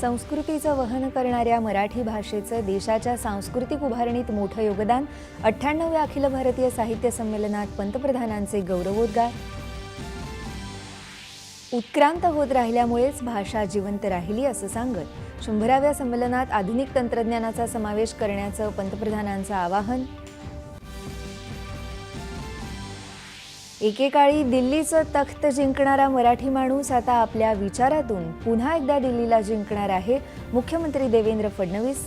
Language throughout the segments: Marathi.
संस्कृतीचं वहन करणाऱ्या मराठी भाषेचं देशाच्या सांस्कृतिक उभारणीत मोठं योगदान अठ्ठ्याण्णव्या अखिल भारतीय साहित्य संमेलनात पंतप्रधानांचे गौरवोद्गार. उत्क्रांत होत राहिल्यामुळेच भाषा जिवंत राहिली असं सांगत शंभराव्या संमेलनात आधुनिक तंत्रज्ञानाचा समावेश करण्याचं पंतप्रधानांचं आवाहन. एकेकाळी दिल्लीचं तख्त जिंकणारा मराठी माणूस आता आपल्या विचारातून पुन्हा एकदा दिल्लीला जिंकणार आहे. मुख्यमंत्री देवेंद्र फडणवीस.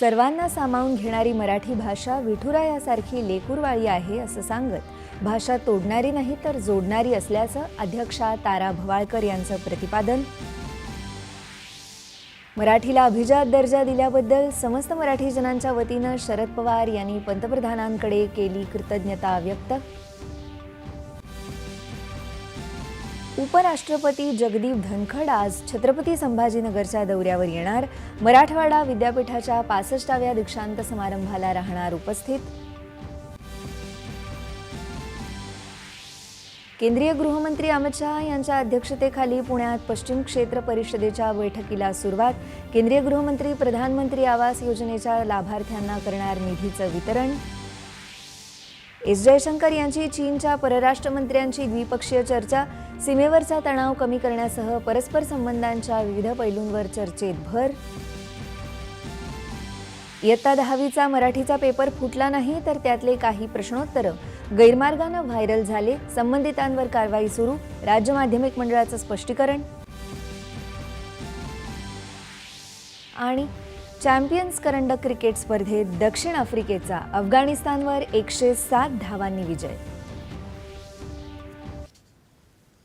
सर्वांना सामावून घेणारी मराठी भाषा विठुरायासारखी लेकूरवाळी आहे असं सांगत भाषा तोडणारी नाही तर जोडणारी असल्याचं अध्यक्षा तारा भवाळकर यांचं प्रतिपादन. मराठीला अभिजात दर्जा दिल्याबद्दल समस्त मराठी जनांच्या वतीनं शरद पवार यांनी पंतप्रधानांकडे केली कृतज्ञता व्यक्त. उपराष्ट्रपती जगदीप धनखड आज छत्रपती संभाजीनगरच्या दौऱ्यावर येणार. मराठवाडा विद्यापीठाच्या पासष्टाव्या दीक्षांत समारंभाला राहणार उपस्थित. केंद्रीय गृहमंत्री अमित शहा यांच्या अध्यक्षतेखाली पुण्यात पश्चिम क्षेत्र परिषदेच्या बैठकीला सुरुवात. केंद्रीय गृहमंत्री प्रधानमंत्री आवास योजनेच्या लाभार्थ्यांना करणार निधीचं वितरण. एस जयशंकर यांची चीनच्या परराष्ट्र मंत्र्यांची द्विपक्षीय चर्चा. सीमेवरचा तणाव कमी करण्यासह परस्पर संबंधांच्या विविध पैलूंवर चर्चेत भर. इयत्ता दहावीचा मराठीचा पेपर फुटला नाही तर त्यातले काही प्रश्नोत्तरं गैरमार्गानं व्हायरल झाले. संबंधितांवर कारवाई सुरू. राज्य माध्यमिक मंडळाचं स्पष्टीकरण. आणि चॅम्पियन्स करंडक क्रिकेट स्पर्धेत दक्षिण आफ्रिकेचा अफगाणिस्तानवर एकशे सात धावांनी विजय.